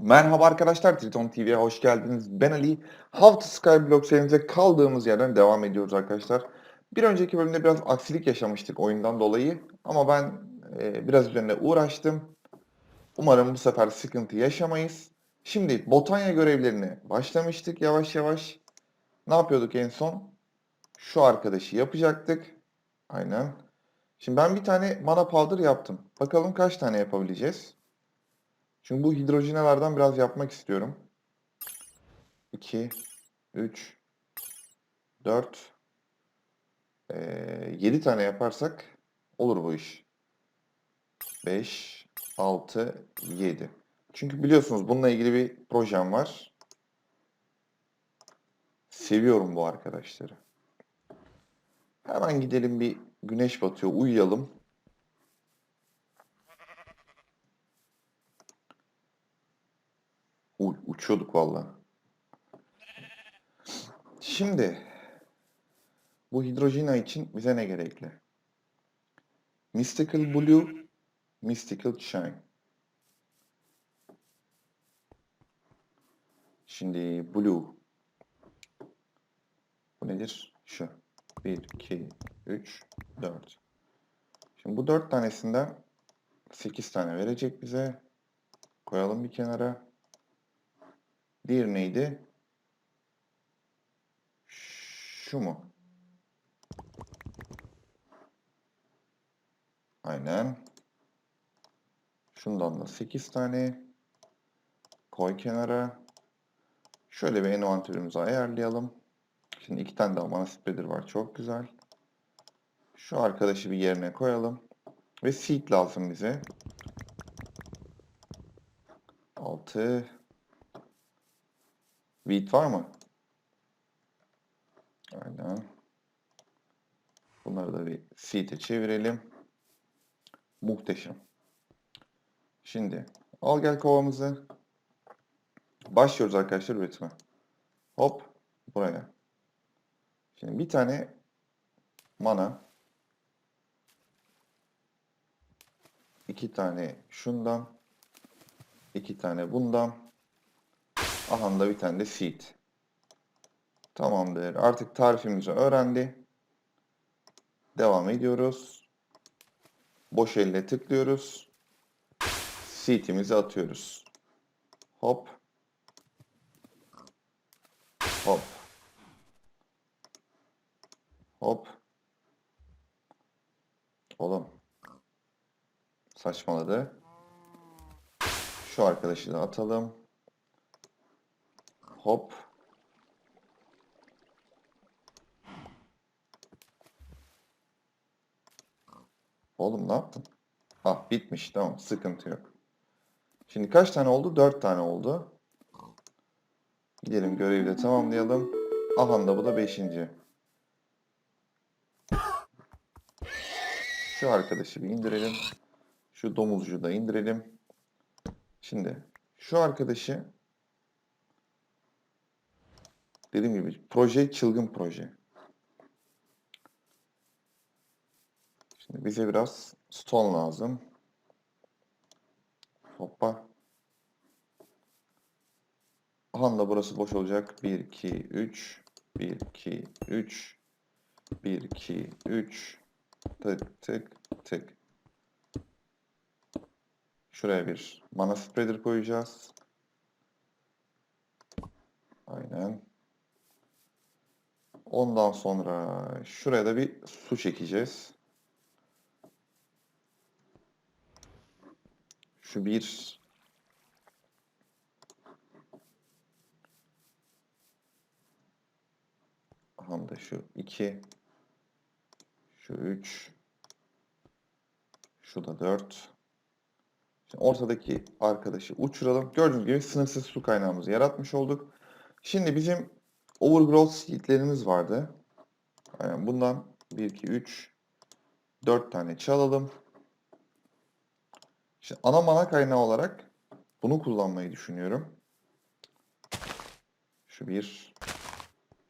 Merhaba arkadaşlar, Triton TV'ye hoş geldiniz. Ben Ali. To Skyblock serimize kaldığımız yerden devam ediyoruz arkadaşlar. Bir önceki bölümde biraz aksilik yaşamıştık oyundan dolayı. Ama ben e, biraz üzerinde uğraştım. Umarım bu sefer sıkıntı yaşamayız. Şimdi Botanya görevlerine başlamıştık yavaş yavaş. Ne yapıyorduk en son? Şu arkadaşı yapacaktık. Aynen. Şimdi ben bir tane mana powder yaptım. Bakalım kaç tane yapabileceğiz? Çünkü bu hidrojenelerden biraz yapmak istiyorum. 2, 3, 4, 7 tane yaparsak olur bu iş. 5, 6, 7. Çünkü biliyorsunuz bununla ilgili bir projem var. Seviyorum bu arkadaşları. Hemen gidelim bir güneş batıyor uyuyalım. Uy, uçuyorduk valla. Şimdi bu hidrojina için bize ne gerekli? Mystical Blue, Mystical Shine. Şimdi Blue. Bu nedir? Şu. 1, 2, 3, 4. Şimdi bu 4 tanesinden 8 tane verecek bize. Koyalım bir kenara. Diğer neydi? Şu mu? Aynen. Şundan da 8 tane. Koy kenara. Şöyle bir envanterimizi ayarlayalım. Şimdi iki tane daha mana spreader var. Çok güzel. Şu arkadaşı bir yerine koyalım. Ve seed lazım bize. 6 Wheat var mı? Aynen. Bunları da bir seed'e çevirelim. Muhteşem. Şimdi al gel kovamızı. Başlıyoruz arkadaşlar üretime. Hop buraya. Şimdi bir tane mana. iki tane şundan. iki tane bundan. Aha da bir tane de seed. Tamamdır. Artık tarifimizi öğrendi. Devam ediyoruz. Boş elle tıklıyoruz. Seed'imizi atıyoruz. Hop. Hop. Hop. Oğlum. Saçmaladı. Şu arkadaşı da atalım. Hop. Oğlum ne yaptın? Ah bitmiş tamam sıkıntı yok. Şimdi kaç tane oldu? 4 tane oldu. Gidelim görevi de tamamlayalım. Aha da bu da 5. Şu arkadaşı bir indirelim. Şu domuzcuğu da indirelim. Şimdi şu arkadaşı dediğim gibi proje çılgın proje. Şimdi bize biraz stone lazım. Hoppa. Aha da burası boş olacak. 1, 2, 3. 1, 2, 3. 1, 2, 3. Tık tık tık. Şuraya bir mana spreader koyacağız. Aynen. Ondan sonra şuraya da bir su çekeceğiz. Şu bir Aha da şu iki şu üç şu da dört Şimdi ortadaki arkadaşı uçuralım. Gördüğünüz gibi sınırsız su kaynağımızı yaratmış olduk. Şimdi bizim overgrowth seedlerimiz vardı. Yani bundan 1, 2, 3, 4 tane çalalım. Şimdi ana mana kaynağı olarak bunu kullanmayı düşünüyorum. Şu 1,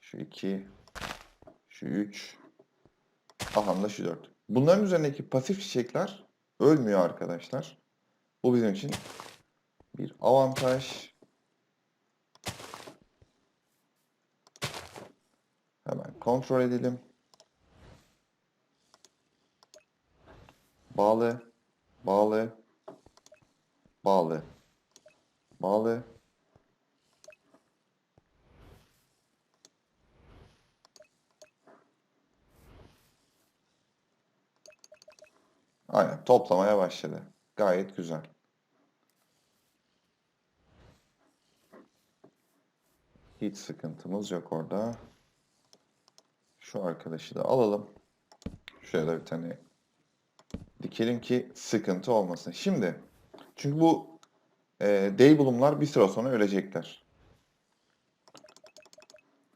şu 2, şu 3, aha da şu 4. Bunların üzerindeki pasif çiçekler ölmüyor arkadaşlar. Bu bizim için bir avantaj. Hemen kontrol edelim. Bağlı, bağlı, bağlı, bağlı. Aynen toplamaya başladı. Gayet güzel. Hiç sıkıntımız yok orada. Şu arkadaşı da alalım. Da bir tane dikelim ki sıkıntı olmasın. Şimdi çünkü bu e, Daybloom'lar bir süre sonra ölecekler.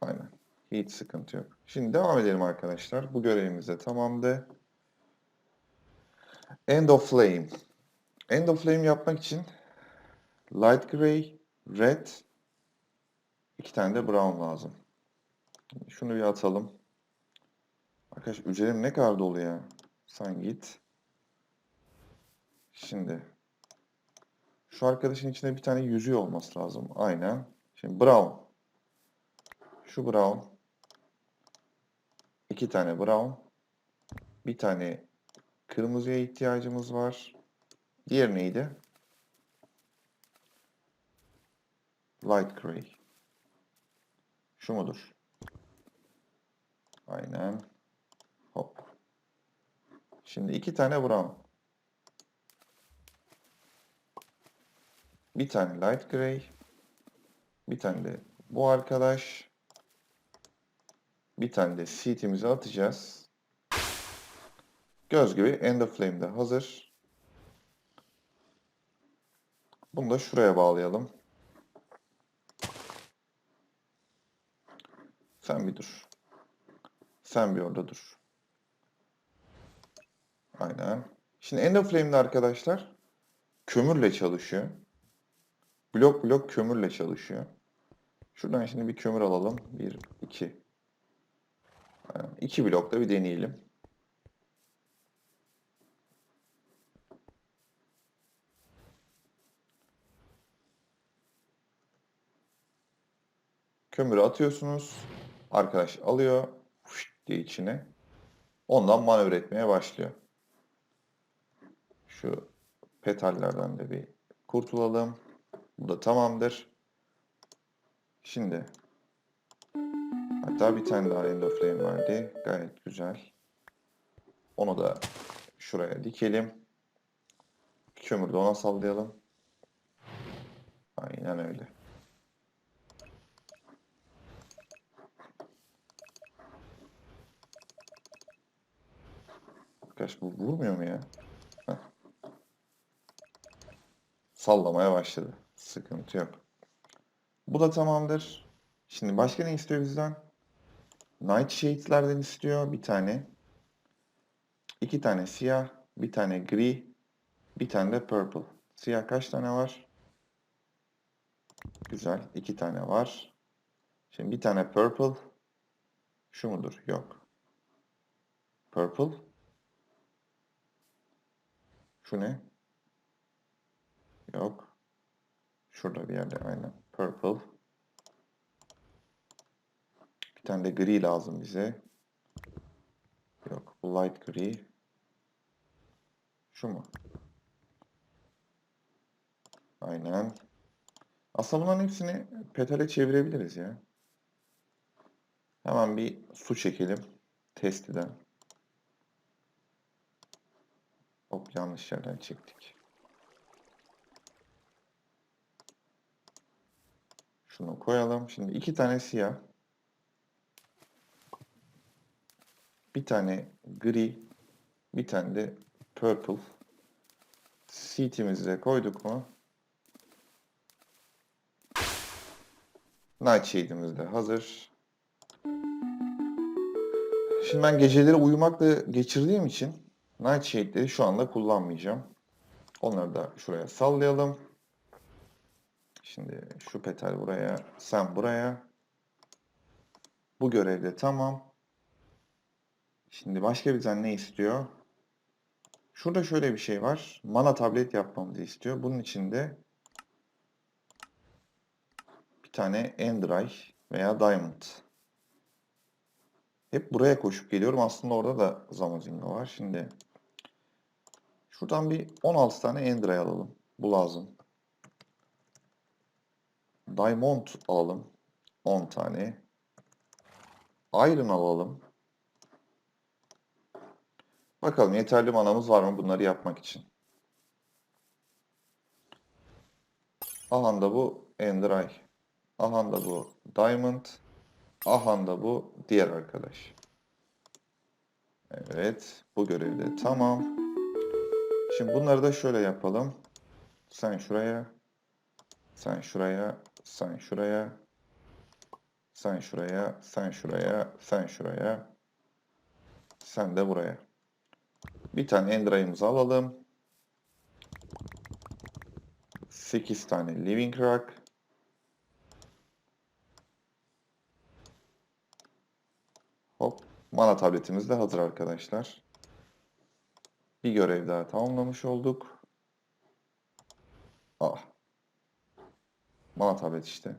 Aynen. Hiç sıkıntı yok. Şimdi devam edelim arkadaşlar. Bu görevimiz de tamamdı. End of Flame. End of Flame yapmak için Light Gray, Red, iki tane de Brown lazım. Şunu bir atalım. Arkadaş üzerim ne kadar dolu ya. Sen git. Şimdi şu arkadaşın içinde bir tane yüzüğü olması lazım. Aynen. Şimdi Brown. Şu Brown. iki tane Brown. Bir tane kırmızıya ihtiyacımız var. Diğer neydi? Light Gray. Şu mudur? Aynen. Hop. Şimdi iki tane brown. Bir tane light gray. Bir tane de bu arkadaş. Bir tane de seat'imizi atacağız. Göz gibi End of Flame de hazır. Bunu da şuraya bağlayalım. Sen bir dur. Sen bir orada dur. Aynen. Şimdi End arkadaşlar kömürle çalışıyor. Blok blok kömürle çalışıyor. Şuradan şimdi bir kömür alalım. Bir, iki. Aynen. İki blokta bir deneyelim. Kömürü atıyorsunuz. Arkadaş alıyor. Fışt diye içine. Ondan manevra etmeye başlıyor. Şu petallerden de bir kurtulalım. Bu da tamamdır. Şimdi hatta bir tane daha End vardı. Gayet güzel. Onu da şuraya dikelim. Kömürü de ona sallayalım. Aynen öyle. Arkadaş bu vurmuyor mu ya? Sallamaya başladı. Sıkıntı yok. Bu da tamamdır. Şimdi başka ne istiyor bizden? Nightshades'lerden istiyor bir tane. İki tane siyah, bir tane gri, bir tane de purple. Siyah kaç tane var? Güzel. iki tane var. Şimdi bir tane purple. Şu mudur? Yok. Purple. Şu ne? Yok. Şurada bir yerde aynen. Purple. Bir tane de gri lazım bize. Yok. Light gri. Şu mu? Aynen. Aslında bunların hepsini petale çevirebiliriz ya. Hemen bir su çekelim. Testiden. Hop yanlış yerden çektik. Şunu koyalım. Şimdi iki tane siyah. Bir tane gri. Bir tane de purple. Seat'imizi koyduk mu? Nightshade'imiz de hazır. Şimdi ben geceleri uyumakla geçirdiğim için Nightshade'leri şu anda kullanmayacağım. Onları da şuraya sallayalım. Şimdi şu petal buraya, sen buraya. Bu görevde tamam. Şimdi başka bizden ne istiyor? Şurada şöyle bir şey var. Mana tablet yapmamızı istiyor. Bunun için de tane Endray veya Diamond. Hep buraya koşup geliyorum. Aslında orada da Zamazinga var. Şimdi şuradan bir 16 tane Endray alalım. Bu lazım. Diamond alalım. 10 tane. Iron alalım. Bakalım yeterli manamız var mı bunları yapmak için. Aha da bu Ender Eye. Aha da bu Diamond. Aha da bu diğer arkadaş. Evet. Bu görevde tamam. Şimdi bunları da şöyle yapalım. Sen şuraya. Sen şuraya. Sen şuraya. Sen şuraya. Sen şuraya. Sen şuraya. Sen de buraya. Bir tane Ender Eye'mizi alalım. 8 tane Living Rock. Hop. Mana tabletimiz de hazır arkadaşlar. Bir görev daha tamamlamış olduk. Ah. Mana tablet işte.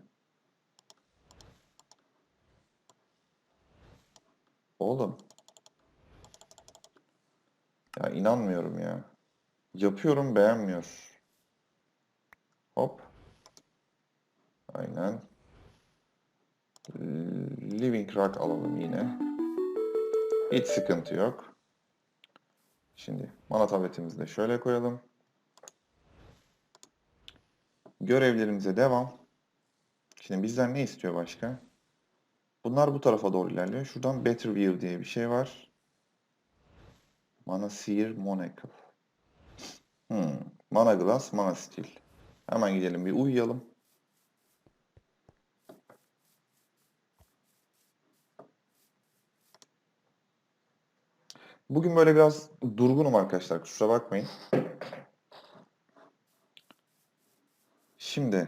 Oğlum. Ya inanmıyorum ya. Yapıyorum beğenmiyor. Hop. Aynen. Living Rock alalım yine. Hiç sıkıntı yok. Şimdi mana tabletimizi de şöyle koyalım. Görevlerimize devam. Şimdi bizden ne istiyor başka? Bunlar bu tarafa doğru ilerliyor. Şuradan Better View diye bir şey var. Mana Seer Monacle. Hmm. Mana Glass, Mana Steel. Hemen gidelim bir uyuyalım. Bugün böyle biraz durgunum arkadaşlar. Kusura bakmayın. Şimdi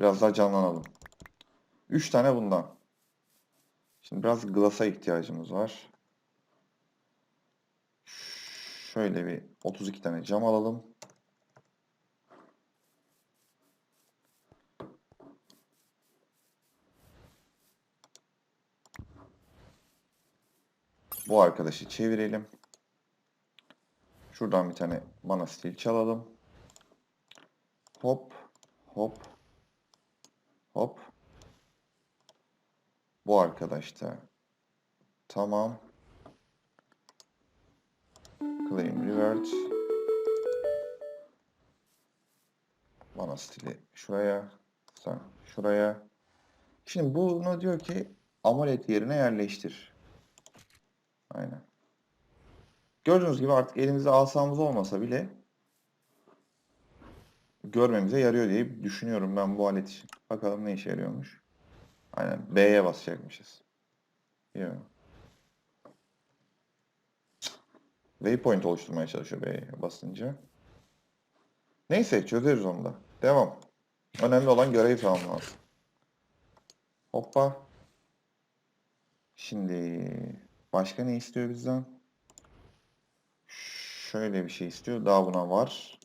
biraz daha canlanalım. 3 tane bundan. Şimdi biraz glass'a ihtiyacımız var. Şöyle bir 32 tane cam alalım. Bu arkadaşı çevirelim. Şuradan bir tane mana stil çalalım. Hop, hop, hop. Bu arkadaş da tamam. Claim revert. Mana stili şuraya, sen şuraya. Şimdi bunu diyor ki amulet yerine yerleştir. Aynen. Gördüğünüz gibi artık elimizde asamız olmasa bile görmemize yarıyor diye düşünüyorum ben bu alet için. Bakalım ne işe yarıyormuş. Aynen B'ye basacakmışız. Yok. Waypoint oluşturmaya çalışıyor B'ye basınca. Neyse çözeriz onu da. Devam. Önemli olan görev tamamlaması. Hoppa. Şimdi başka ne istiyor bizden? Şöyle bir şey istiyor. Daha buna var.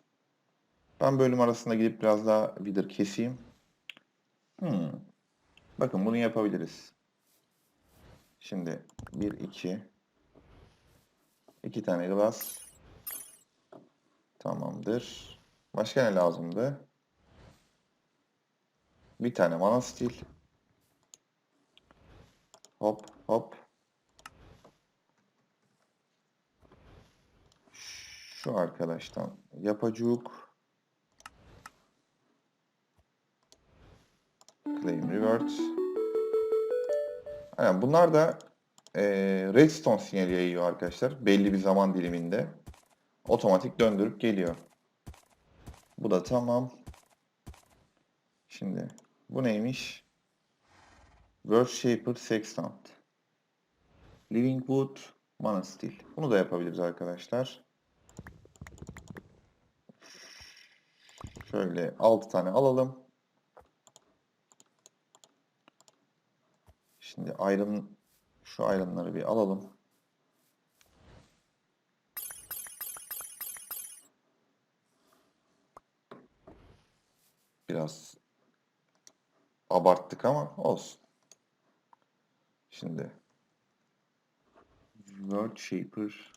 Ben bölüm arasında gidip biraz daha vidir keseyim. Hmm. Bakın bunu yapabiliriz. Şimdi 1, 2 2 tane glass. Tamamdır. Başka ne lazımdı? Bir tane mana stil. Hop hop. Şu arkadaştan yapacuk. Claim revert. Yani bunlar da e, redstone sinyali yayıyor arkadaşlar. Belli bir zaman diliminde. Otomatik döndürüp geliyor. Bu da tamam. Şimdi bu neymiş? World Shaper Sextant. Living Wood Mana Steel. Bunu da yapabiliriz arkadaşlar. Şöyle 6 tane alalım. Şimdi iron şu iron'ları bir alalım. Biraz abarttık ama olsun. Şimdi World Shaper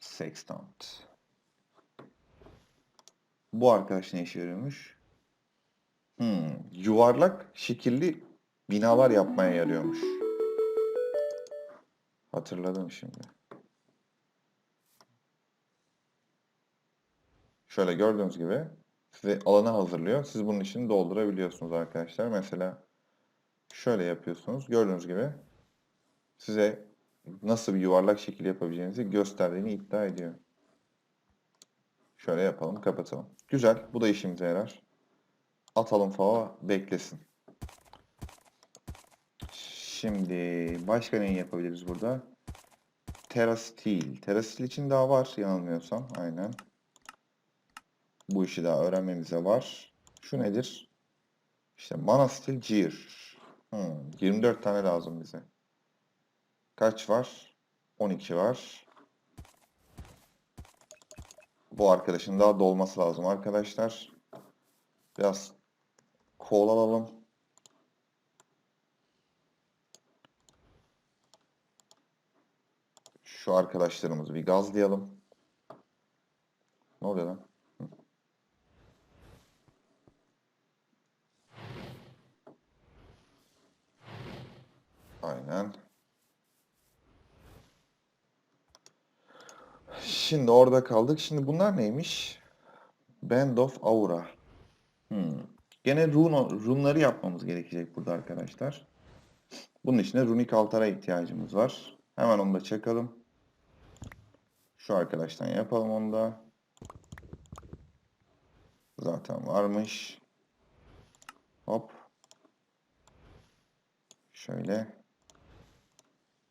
Sextant. Bu arkadaş ne işe yarıyormuş? Hmm, yuvarlak şekilli binalar yapmaya yarıyormuş. Hatırladım şimdi. Şöyle gördüğünüz gibi size alanı hazırlıyor. Siz bunun için doldurabiliyorsunuz arkadaşlar. Mesela şöyle yapıyorsunuz. Gördüğünüz gibi size nasıl bir yuvarlak şekil yapabileceğinizi gösterdiğini iddia ediyor. Şöyle yapalım, kapatalım. Güzel, bu da işimize yarar. Atalım fava, beklesin. Şimdi başka ne yapabiliriz burada? Terastil. Terastil için daha var yanılmıyorsam. Aynen. Bu işi daha öğrenmemize var. Şu nedir? İşte Manastil Gear. Hmm, 24 tane lazım bize. Kaç var? 12 var. Bu arkadaşın daha dolması lazım arkadaşlar. Biraz kol alalım. Şu arkadaşlarımızı bir gazlayalım. Ne oluyor lan? Aynen. Şimdi orada kaldık. Şimdi bunlar neymiş? Band of Aura. Hmm. Gene rune, runları yapmamız gerekecek burada arkadaşlar. Bunun için de runik altara ihtiyacımız var. Hemen onu da çakalım. Şu arkadaştan yapalım onu da. Zaten varmış. Hop. Şöyle.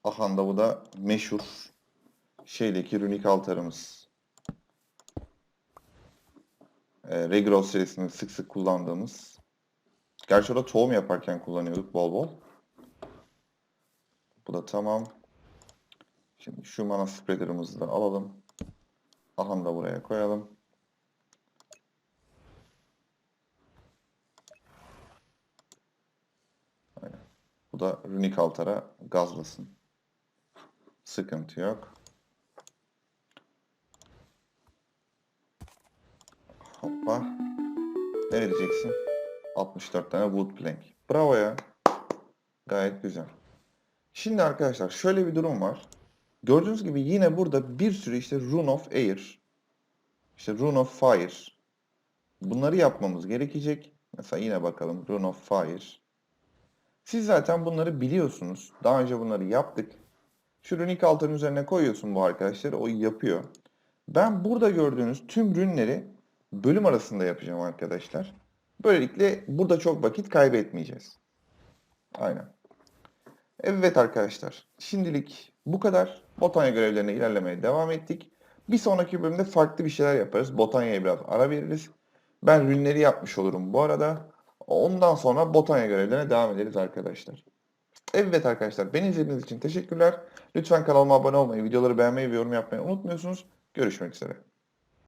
Ahanda bu da meşhur şeydeki runik altarımız. E, Regros serisinde sık sık kullandığımız. Gerçi orada tohum yaparken kullanıyorduk bol bol. Bu da tamam. Şimdi şu mana spreader'ımızı da alalım. Ahan da buraya koyalım. Bu da runik altara gazlasın. Sıkıntı yok. Hoppa. Ne vereceksin? 64 tane wood plank. Bravo ya. Gayet güzel. Şimdi arkadaşlar şöyle bir durum var. Gördüğünüz gibi yine burada bir sürü işte Rune of Air, işte Rune of Fire. Bunları yapmamız gerekecek. Mesela yine bakalım Rune of Fire. Siz zaten bunları biliyorsunuz. Daha önce bunları yaptık. Şu runic altının üzerine koyuyorsun bu arkadaşları. O yapıyor. Ben burada gördüğünüz tüm rünleri bölüm arasında yapacağım arkadaşlar. Böylelikle burada çok vakit kaybetmeyeceğiz. Aynen. Evet arkadaşlar. Şimdilik bu kadar. Botanya görevlerine ilerlemeye devam ettik. Bir sonraki bölümde farklı bir şeyler yaparız. Botanya'ya biraz ara veririz. Ben rünleri yapmış olurum bu arada. Ondan sonra Botanya görevlerine devam ederiz arkadaşlar. Evet arkadaşlar beni izlediğiniz için teşekkürler. Lütfen kanalıma abone olmayı, videoları beğenmeyi ve yorum yapmayı unutmuyorsunuz. Görüşmek üzere.